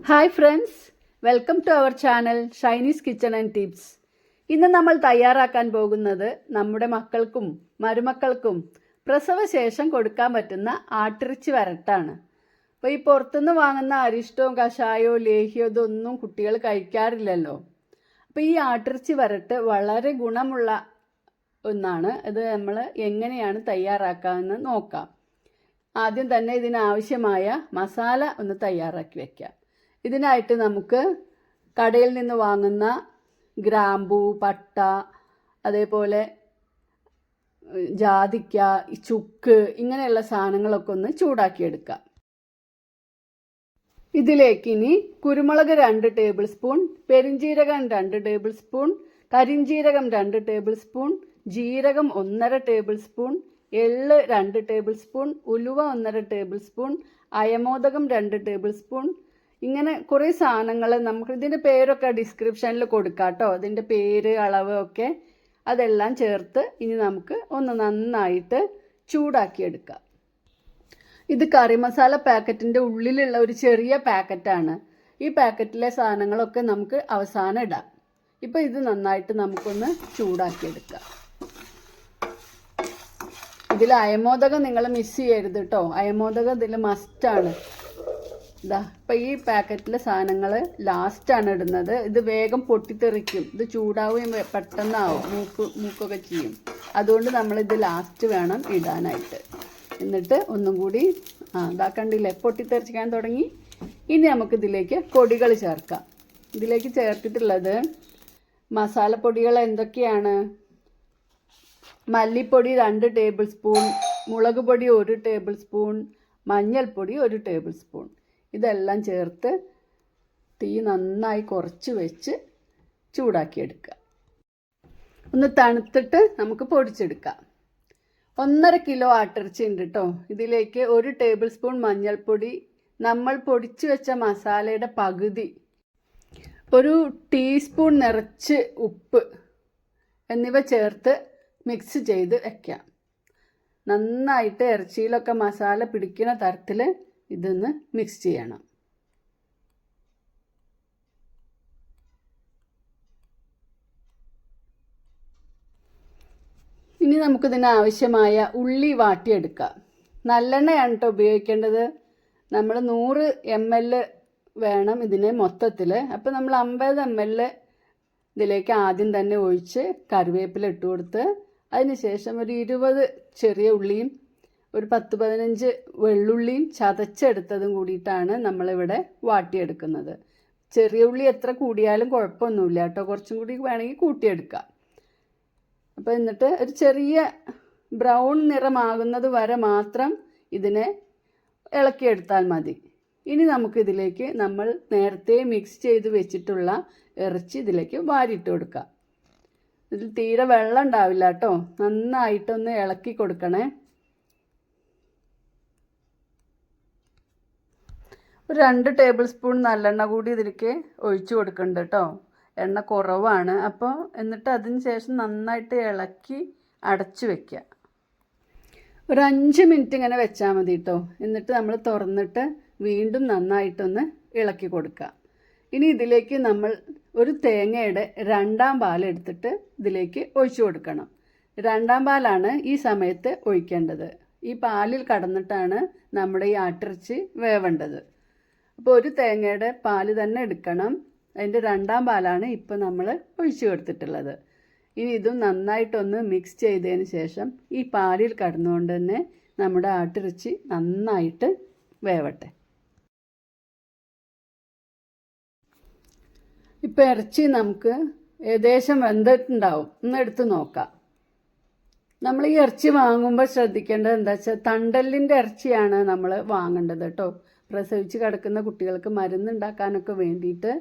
Hi friends welcome to our channel Shaini's kitchen and tips ഇന്ന് നമ്മൾ തയ്യാറാക്കാൻ പോകുന്നത് നമ്മുടെ മക്കൾക്കും മരുമക്കൾക്കും പ്രസവശേഷം കൊടുക്കാൻ പറ്റുന്ന ആട്ടിറച്ചി വരട്ടാണ്. അപ്പോൾ ഈ പുറത്തുനിന്ന് വാങ്ങുന്ന അരിഷ്ടവും കഷായവും ലേഹ്യവും ഇതൊന്നും കുട്ടികൾ കഴിക്കാറില്ലല്ലോ. അപ്പോൾ ഈ ആട്ടിറച്ചി വരട്ട് വളരെ ഗുണമുള്ള ഒന്നാണ്. ഇത് നമ്മൾ എങ്ങനെയാണ് തയ്യാറാക്കാമെന്ന് നോക്കാം. ആദ്യം തന്നെ ഇതിനാവശ്യമായ മസാല ഒന്ന് തയ്യാറാക്കി വെക്കാം. ഇതിനായിട്ട് നമുക്ക് കടയിൽ നിന്ന് വാങ്ങുന്ന ഗ്രാമ്പൂ പട്ട അതേപോലെ ജാതിക്ക ചുക്ക് ഇങ്ങനെയുള്ള സാധനങ്ങളൊക്കെ ഒന്ന് ചൂടാക്കിയെടുക്കാം. ഇതിലേക്ക് ഇനി കുരുമുളക് രണ്ട് ടേബിൾ സ്പൂൺ പെരിഞ്ജീരകം രണ്ട് ടേബിൾ സ്പൂൺ കരിഞ്ജീരകം രണ്ട് ടേബിൾ സ്പൂൺ ജീരകം ഒന്നര ടേബിൾ സ്പൂൺ എള്ള് രണ്ട് ടേബിൾ സ്പൂൺ ഉലുവ ഒന്നര ടേബിൾ സ്പൂൺ അയമോദകം രണ്ട് ടേബിൾ സ്പൂൺ ഇങ്ങനെ കുറേ സാധനങ്ങൾ നമുക്ക് ഇതിന്റെ പേരൊക്കെ ഡിസ്ക്രിപ്ഷനിൽ കൊടുക്കാം കേട്ടോ. അതിന്റെ പേര് അളവ് ഒക്കെ അതെല്ലാം ചേർത്ത് ഇനി നമുക്ക് ഒന്ന് നന്നായിട്ട് ചൂടാക്കിയെടുക്കാം. ഇത് കറി മസാല പാക്കറ്റിന്റെ ഉള്ളിലുള്ള ഒരു ചെറിയ പാക്കറ്റാണ് ഈ പാക്കറ്റിലെ സാധനങ്ങളൊക്കെ നമുക്ക് അവസാനം ഇടാം. ഇപ്പോൾ ഇത് നന്നായിട്ട് നമുക്കൊന്ന് ചൂടാക്കിയെടുക്കാം. ഇതിൽ അയമോദകം നിങ്ങൾ മിസ് ചെയ്യരുത് കേട്ടോ. അയമോദകം ഇതിൽ മസ്റ്റാണ് ഇതാ ഇപ്പം ഈ പാക്കറ്റിലെ സാധനങ്ങൾ ലാസ്റ്റാണ് ഇടുന്നത്. ഇത് വേഗം പൊട്ടിത്തെറിക്കും. ഇത് ചൂടാവുകയും പെട്ടെന്നാവും. മൂക്ക് മൂക്കൊക്കെ ചെയ്യും. അതുകൊണ്ട് നമ്മളിത് ലാസ്റ്റ് വേണം ഇടാനായിട്ട്. എന്നിട്ട് ഒന്നും കൂടി ആ ഇതാ കണ്ടില്ലേ പൊട്ടിത്തെറിച്ചിക്കാൻ തുടങ്ങി. ഇനി നമുക്കിതിലേക്ക് പൊടികൾ ചേർക്കാം. ഇതിലേക്ക് ചേർത്തിട്ടുള്ളത് മസാലപ്പൊടികൾ എന്തൊക്കെയാണ്? മല്ലിപ്പൊടി രണ്ട് ടേബിൾ സ്പൂൺ മുളക് പൊടി ഒരു ടേബിൾ സ്പൂൺ മഞ്ഞൾപ്പൊടി ഒരു ടേബിൾ സ്പൂൺ ഇതെല്ലാം ചേർത്ത് തീ നന്നായി കുറച്ച് വെച്ച് ചൂടാക്കിയെടുക്കുക. ഒന്ന് തണുത്തിട്ട് നമുക്ക് പൊടിച്ചെടുക്കാം. ഒന്നര കിലോ ആട്ടിറച്ചി ഉണ്ട് കേട്ടോ ഇതിലേക്ക് ഒരു ടേബിൾ സ്പൂൺ മഞ്ഞൾപ്പൊടി നമ്മൾ പൊടിച്ചു വെച്ച മസാലയുടെ പകുതി ഒരു ടീസ്പൂൺ നിറച്ച് ഉപ്പ് എന്നിവ ചേർത്ത് മിക്സ് ചെയ്ത് വയ്ക്കാം നന്നായിട്ട് ഇറച്ചിയിലൊക്കെ മസാല പിടിക്കുന്ന തരത്തിൽ ഇതൊന്ന് മിക്സ് ചെയ്യണം. ഇനി നമുക്കിതിന് ആവശ്യമായ ഉള്ളി വാട്ടിയെടുക്കാം. നല്ലെണ്ണയാണ് കേട്ടോ ഉപയോഗിക്കേണ്ടത്. നമ്മൾ നൂറ് എം എൽ വേണം ഇതിന് മൊത്തത്തിൽ അപ്പോൾ നമ്മൾ അമ്പത് എം എൽ ഇതിലേക്ക് ആദ്യം തന്നെ ഒഴിച്ച് കറിവേപ്പില ഇട്ട് കൊടുത്ത് അതിനുശേഷം ഒരു ഇരുപത് ചെറിയ ഉള്ളിയും ഒരു പത്ത് പതിനഞ്ച് വെള്ളുള്ളിയും ചതച്ചെടുത്തതും കൂടിയിട്ടാണ് നമ്മളിവിടെ വാട്ടിയെടുക്കുന്നത്. ചെറിയ ഉള്ളി എത്ര കൂടിയാലും കുഴപ്പമൊന്നുമില്ല കേട്ടോ. കുറച്ചും കൂടി വേണമെങ്കിൽ കൂട്ടിയെടുക്കാം. അപ്പോൾ എന്നിട്ട് ഒരു ചെറിയ ബ്രൗൺ നിറമാകുന്നത് വരെ മാത്രം ഇതിനെ ഇളക്കിയെടുത്താൽ മതി. ഇനി നമുക്കിതിലേക്ക് നമ്മൾ നേരത്തെ മിക്സ് ചെയ്ത് വെച്ചിട്ടുള്ള ഇറച്ചി ഇതിലേക്ക് വാരിയിട്ട് കൊടുക്കാം. ഇതിൽ തീരെ വെള്ളം ഉണ്ടാവില്ല കേട്ടോ. നന്നായിട്ടൊന്ന് ഇളക്കി കൊടുക്കണേ. ഒരു രണ്ട് ടേബിൾ സ്പൂൺ നല്ലെണ്ണ കൂടി ഇതിലേക്ക് ഒഴിച്ചു കൊടുക്കുന്നുണ്ട് കേട്ടോ എണ്ണ കുറവാണ്. അപ്പോൾ എന്നിട്ട് അതിന് ശേഷം നന്നായിട്ട് ഇളക്കി അടച്ചു വയ്ക്കുക ഒരു അഞ്ച് മിനിറ്റ് ഇങ്ങനെ വെച്ചാൽ മതി കേട്ടോ എന്നിട്ട് നമ്മൾ തുറന്നിട്ട് വീണ്ടും നന്നായിട്ടൊന്ന് ഇളക്കി കൊടുക്കുക ഇനി ഇതിലേക്ക് നമ്മൾ ഒരു തേങ്ങയുടെ രണ്ടാം പാലെടുത്തിട്ട് ഇതിലേക്ക് ഒഴിച്ചു കൊടുക്കണം. രണ്ടാം പാലാണ് ഈ സമയത്ത് ഒഴിക്കേണ്ടത്. ഈ പാലിൽ കടന്നിട്ടാണ് നമ്മുടെ ഈ ആട്ടിറച്ചി വേവേണ്ടത്. അപ്പോൾ ഒരു തേങ്ങയുടെ പാൽ തന്നെ എടുക്കണം. അതിന്റെ രണ്ടാം പാലാണ് ഇപ്പോൾ നമ്മൾ ഒഴിച്ചു കൊടുത്തിട്ടുള്ളത്. ഇനി ഇതും നന്നായിട്ടൊന്ന് മിക്സ് ചെയ്തതിന് ശേഷം ഈ പാലിൽ കടന്നുകൊണ്ട് തന്നെ നമ്മുടെ ആട്ടിറച്ചി നന്നായിട്ട് വേവട്ടെ. ഇപ്പോൾ ഇറച്ചി നമുക്ക് ഏകദേശം വെന്തിട്ടുണ്ടാവും. ഒന്ന് എടുത്ത് നോക്കാം. നമ്മൾ ഈ ഇറച്ചി വാങ്ങുമ്പോൾ ശ്രദ്ധിക്കേണ്ടത് എന്താ വെച്ചാൽ തണ്ടലിന്റെ ഇറച്ചിയാണ് നമ്മൾ വാങ്ങേണ്ടത് കേട്ടോ. പ്രസവിച്ച് കിടക്കുന്ന കുട്ടികൾക്ക് മരുന്നുണ്ടാക്കാനൊക്കെ വേണ്ടിയിട്ട്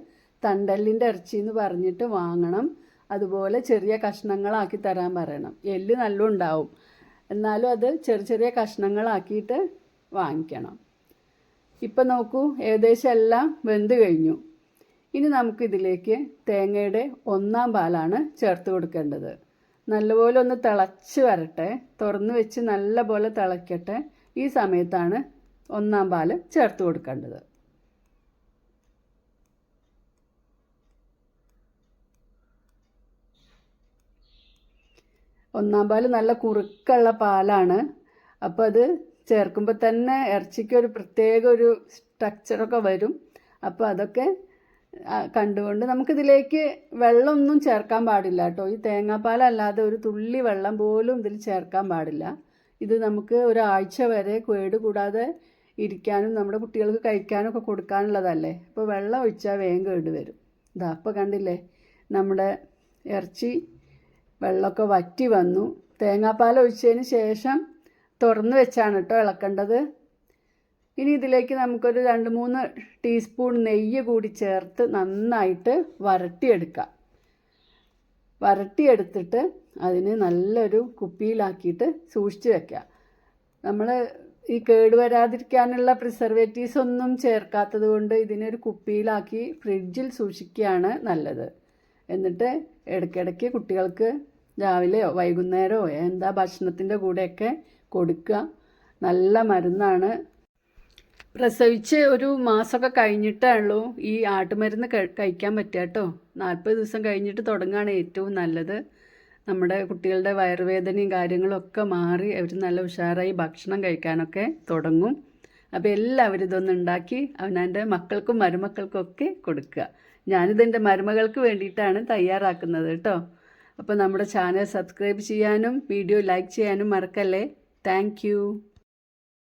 തണ്ടല്ലിന്റെ ഇറച്ചി എന്ന് പറഞ്ഞിട്ട് വാങ്ങണം. അതുപോലെ ചെറിയ കഷ്ണങ്ങളാക്കി തരാൻ പറയണം. എല്ല് നല്ല ഉണ്ടാവും. എന്നാലും അത് ചെറിയ ചെറിയ കഷ്ണങ്ങളാക്കിയിട്ട് വാങ്ങിക്കണം. ഇപ്പം നോക്കൂ ഏകദേശം എല്ലാം വെന്ത് കഴിഞ്ഞു. ഇനി നമുക്കിതിലേക്ക് തേങ്ങയുടെ ഒന്നാം പാലാണ് ചേർത്ത് കൊടുക്കേണ്ടത്. നല്ലപോലെ ഒന്ന് തിളച്ച് വരട്ടെ. തുറന്ന് വെച്ച് നല്ലപോലെ തിളയ്ക്കട്ടെ ഈ സമയത്താണ് ഒന്നാം പാൽ ചേർത്ത് കൊടുക്കേണ്ടത്. ഒന്നാം പാൽ നല്ല കുറുക്കുള്ള പാലാണ്. അപ്പോൾ അത് ചേർക്കുമ്പോൾ തന്നെ ഇറച്ചിക്കൊരു പ്രത്യേക ഒരു സ്ട്രക്ചറൊക്കെ വരും. അപ്പോൾ അതൊക്കെ കണ്ടുകൊണ്ട് നമുക്കിതിലേക്ക് വെള്ളമൊന്നും ചേർക്കാൻ പാടില്ല കേട്ടോ. ഈ തേങ്ങാപ്പാലല്ലാതെ ഒരു തുള്ളി വെള്ളം പോലും ഇതിൽ ചേർക്കാൻ പാടില്ല. ഇത് നമുക്ക് ഒരാഴ്ച വരെ കേട് കൂടാതെ ഇരിക്കാനും നമ്മുടെ കുട്ടികൾക്ക് കഴിക്കാനും ഒക്കെ കൊടുക്കാനുള്ളതല്ലേ? അപ്പോൾ വെള്ളം ഒഴിച്ചാൽ വേഗം കേട് വരും ഇതാ അപ്പോൾ കണ്ടില്ലേ? നമ്മുടെ ഇറച്ചി വെള്ളമൊക്കെ വറ്റി വന്നു. തേങ്ങാപ്പാൽ ഒഴിച്ചതിന് ശേഷം തുറന്ന് വെച്ചാണ് കേട്ടോ ഇളക്കേണ്ടത്. ഇനി ഇതിലേക്ക് നമുക്കൊരു രണ്ട് മൂന്ന് ടീസ്പൂൺ നെയ്യ് കൂടി ചേർത്ത് നന്നായിട്ട് വരട്ടിയെടുക്കാം. വരട്ടിയെടുത്തിട്ട് അതിന് നല്ലൊരു കുപ്പിയിലാക്കിയിട്ട് സൂക്ഷിച്ച് വെക്കുക. നമ്മൾ ഈ കേട് വരാതിരിക്കാനുള്ള പ്രിസർവേറ്റീവ്സ് ഒന്നും ചേർക്കാത്തത് കൊണ്ട് ഇതിനൊരു കുപ്പിയിലാക്കി ഫ്രിഡ്ജിൽ സൂക്ഷിക്കുകയാണ് നല്ലത്. എന്നിട്ട് ഇടയ്ക്കിടയ്ക്ക് കുട്ടികൾക്ക് രാവിലെയോ വൈകുന്നേരമോ എന്താ ഭക്ഷണത്തിന്റെ കൂടെയൊക്കെ കൊടുക്കുക. നല്ല മരുന്നാണ് പ്രസവിച്ച് ഒരു മാസമൊക്കെ കഴിഞ്ഞിട്ടാണല്ലോ ഈ ആട്ടുമരുന്ന് കഴി- കഴിക്കാൻ പറ്റുക കേട്ടോ. നാൽപ്പത് ദിവസം കഴിഞ്ഞിട്ട് തുടങ്ങുകയാണ് ഏറ്റവും നല്ലത്. നമ്മുടെ കുട്ടികളുടെ വയറുവേദനയും കാര്യങ്ങളൊക്കെ മാറി അവർ നല്ല ഉഷാറായി ഭക്ഷണം കഴിക്കാനൊക്കെ തുടങ്ങും. അപ്പോൾ എല്ലാവരും ഇതൊന്നും ഉണ്ടാക്കി അവനവന്റെ മക്കൾക്കും മരുമക്കൾക്കും ഒക്കെ കൊടുക്കുക. ഞാനിതെന്റെ മരുമകൾക്ക് വേണ്ടിയിട്ടാണ് തയ്യാറാക്കുന്നത് കേട്ടോ. അപ്പോൾ നമ്മുടെ ചാനൽ സബ്സ്ക്രൈബ് ചെയ്യാനും വീഡിയോ ലൈക്ക് ചെയ്യാനും മറക്കല്ലേ. താങ്ക്